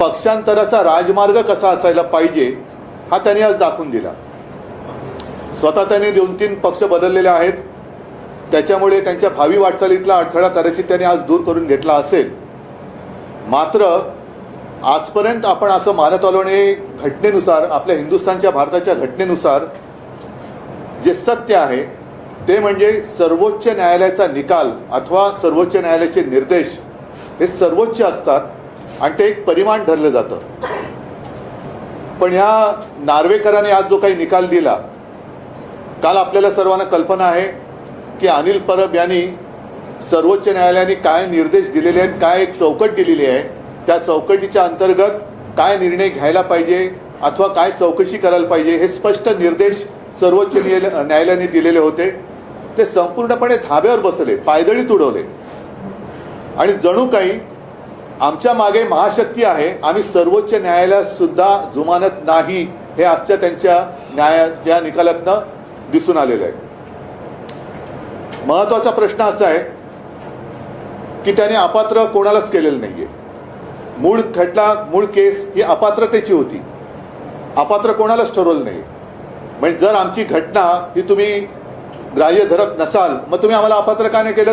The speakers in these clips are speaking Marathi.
पक्षांतराचा राजमार्ग कसा असायला पाहिजे हा त्यांनी आज दाखवून दिला. स्वतः त्यांनी दोन तीन पक्ष बदललेले आहेत. त्याच्यामुळे त्यांच्या भावी वाटचालीतला अडथळा कदाचित त्यांनी आज दूर करून घेतला असेल. मात्र आजपर्यंत आपण असं मानत आलो आणि घटनेनुसार आपल्या हिंदुस्थानच्या भारताच्या घटनेनुसार जे सत्य आहे ते म्हणजे सर्वोच्च न्यायालयाचा निकाल अथवा सर्वोच्च न्यायालयाचे निर्देश हे सर्वोच्च असतात. आणि ते एक परिमाण धरलं जातं. पण ह्या नार्वेकरांनी आज जो काही निकाल दिला काल आपल्याला सर्वांना कल्पना आहे की अनिल परब यांनी सर्वोच्च न्यायालयाने काय निर्देश दिलेले आहेत काय एक चौकट दिलेली आहे त्या चौकटीच्या अंतर्गत काय निर्णय घ्यायला पाहिजे अथवा काय चौकशी करायला पाहिजे हे स्पष्ट निर्देश सर्वोच्च न्यायालयाने दिलेले होते. ते संपूर्णपणे धाब्यावर बसले पायदळी तुडवले. आणि जणू काही आमच्या मागे महाशक्ती आहे. आम्ही सर्वोच्च न्यायालयात सुद्धा जुमानत नाही हे आजच्या त्यांच्या न्याया त्या निकालातनं दिसून आलेलं आहे. महत्त्वाचा प्रश्न असा आहे की त्याने अपात्र कोणालाच केलेलं नाहीये. मूळ खटला मूळ केस ही अपात्रतेची होती. अपात्र कोणालाच ठरवलं नाही म्हणजे जर आमची घटना ही तुम्ही ग्राह्य धरत नसाल मग तुम्ही आम्हाला अपात्र का नाही केलं?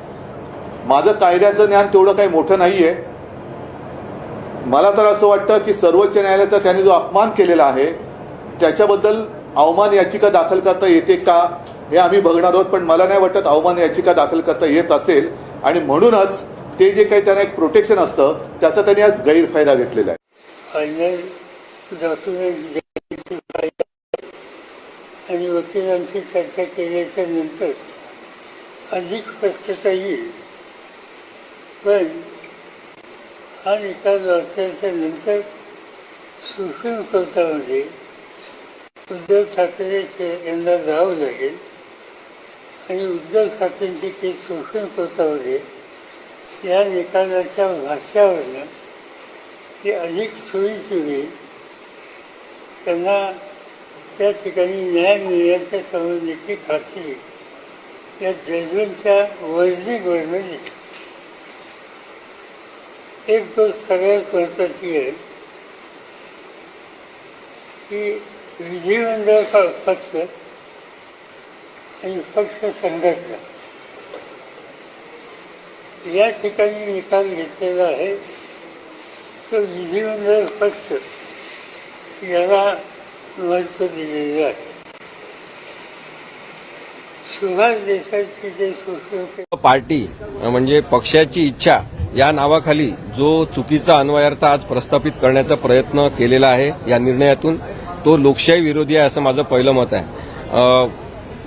माझं कायद्याचं ज्ञान तेवढं काही मोठं नाहीये. मला तर असं वाटतं की सर्वोच्च न्यायालयाचा त्यांनी जो अपमान केलेला आहे त्याच्याबद्दल अवमान याचिका दाखल करता येते का हे आम्ही बघणार आहोत पण मला नाही वाटत अवमान याचिका दाखल करता येत असेल. आणि म्हणूनच ते जे काही त्यांना एक प्रोटेक्शन असतं त्याचा त्यांनी आज गैरफायदा घेतलेला आहे. आणि वकिलांशी चर्चा केल्याच्यानंतर अधिक स्पष्टता येईल पण हा निकाल वाचल्याच्या नंतर सुप्रीम कोर्टामध्ये उद्धव ठाकरे यांना जावं लागेल आणि उद्धव ठाकरेंची केस सुप्रीम कोर्टामध्ये या निकालाच्या भाष्यावरनं ती अधिक सोयीची होईल त्यांना त्या ठिकाणी न्याय मिळण्याच्या संबंधीची खात्री या जजमेंटच्या वर्दीवरनं दिसते एक गोष्ट सगळ्यात महत्वाची आहे की विधिमंडळाचा पक्ष आणि पक्ष संघर्ष. या ठिकाणी निकाल घेतलेला आहे तो विधिमंडळ पक्ष याला महत्त्व दिलेलं आहे. सुभाष देसाईची जे सुश्रुत पार्टी म्हणजे पक्षाची इच्छा या नावाखाली जो चुकीचा अन्वयार्थ आज प्रस्थापित करण्याचा प्रयत्न केलेला आहे या निर्णयातून तो लोकशाही विरोधी आहे असं माझं पहिलं मत आहे.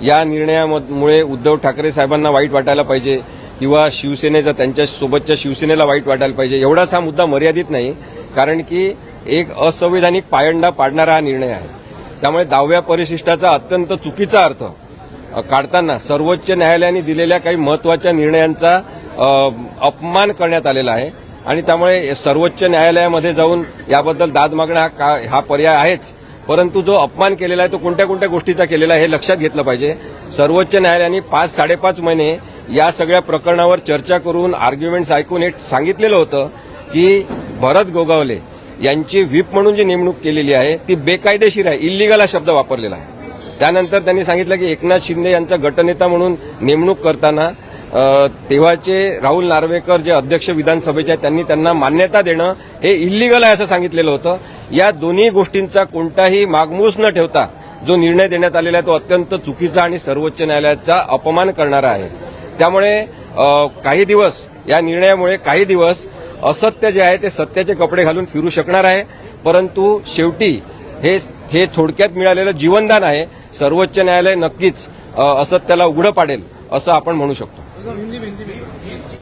या निर्णयामुळे उद्धव ठाकरे साहेबांना वाईट वाटायला पाहिजे किंवा शिवसेनेचा त्यांच्या सोबतच्या शिवसेनेला वाईट वाटायला पाहिजे एवढाच हा मुद्दा मर्यादित नाही कारण की एक असंवैधानिक पायंडा पाडणारा हा निर्णय आहे. त्यामुळे दहाव्या परिशिष्टाचा अत्यंत चुकीचा अर्थ काढताना सर्वोच्च न्यायालयाने दिलेल्या काही महत्त्वाच्या निर्णयांचा अपमान करण्यात आलेला आहे. आणि त्यामुळे सर्वोच्च न्यायालयामध्ये जाऊन याबद्दल दाद मागणं हा का हा पर्याय आहेच. परंतु जो अपमान केलेला आहे तो कोणत्या कोणत्या गोष्टीचा केलेला आहे हे लक्षात घेतलं पाहिजे. सर्वोच्च न्यायालयाने पाच साडेपाच महिने या सगळ्या प्रकरणावर चर्चा करून आर्ग्युमेंट्स ऐकून हे सांगितलेलं होतं की भरत गोगावले यांची व्हीप म्हणून जी नेमणूक केलेली आहे ती बेकायदेशीर आहे इल्लिगल हा शब्द वापरलेला आहे. त्यानंतर त्यांनी सांगितलं की एकनाथ शिंदे यांचा गटनेता म्हणून नेमणूक करताना तेव्हाचे राहुल नार्वेकर जे अध्यक्ष विधानसभेचे आहेत त्यांनी त्यांना मान्यता देणं हे इल्लिगल आहे असं सांगितलेलं होतं. या दोन्ही गोष्टींचा कोणताही मागमूस न ठेवता जो निर्णय देण्यात आलेला आहे तो अत्यंत चुकीचा आणि सर्वोच्च न्यायालयाचा अपमान करणारा आहे. त्यामुळे काही दिवस या निर्णयामुळे काही दिवस असत्य जे आहे ते सत्याचे कपडे घालून फिरू शकणार आहे. परंतु शेवटी हे हे थोडक्यात मिळालेलं जीवनदान आहे. सर्वोच्च न्यायालय नक्कीच असत्याला उघडं पाडेल असं आपण म्हणू शकतो. हिंदी हिंदी